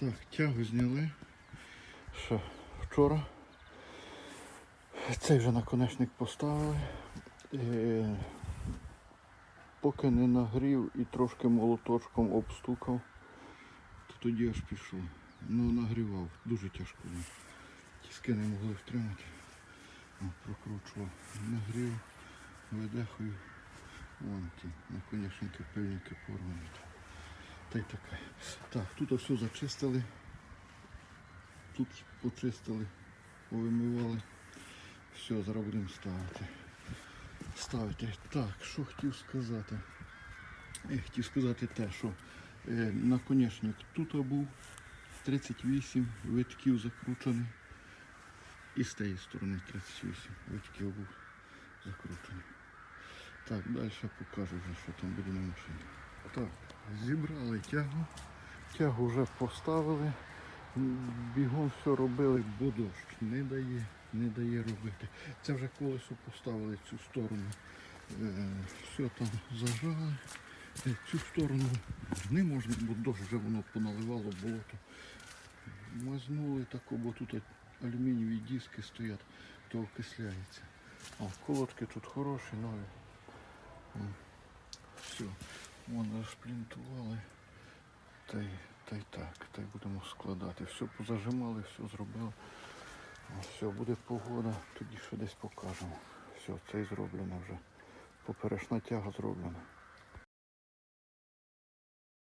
Так, тягу зняли. Ще вчора. Цей вже наконечник поставили. Е, поки не нагрів і трошки молоточком обстукав, то тоді аж пішло. Ну нагрівав, дуже тяжко. Тіски не могли втримати. Прокручував. Нагрів, видехою. Вон ті наконечники, пильники порвані. Та й таке. Так, тут все зачистили. Тут почистили, повимивали. Все, зараз будемо ставити. Ставити. Так, що хотів сказати. Я хотів сказати те, що е, наконечник тут був 38 витків закручений. І з тієї сторони 38 витків був закручений. Так, далі покажу вже, що там буде на машині. Так, зібрали тягу. Тягу вже поставили. Бігом все робили, бо дощ не дає, не дає робити. Це вже колесо поставили цю сторону. Е, все там зажали. Е, Цю сторону не можна, бо дощ вже воно поналивало болото. Мазнули тако, бо тут алюмінієві диски стоять, то окисляється. О, колодки тут хороші, нові. Все, вон розплінтували. Та й, та й так, та й будемо складати. Все позажимали, все зробили. Все, буде погода, тоді ще десь покажемо. Все, це і зроблено вже. Поперечна тяга зроблена.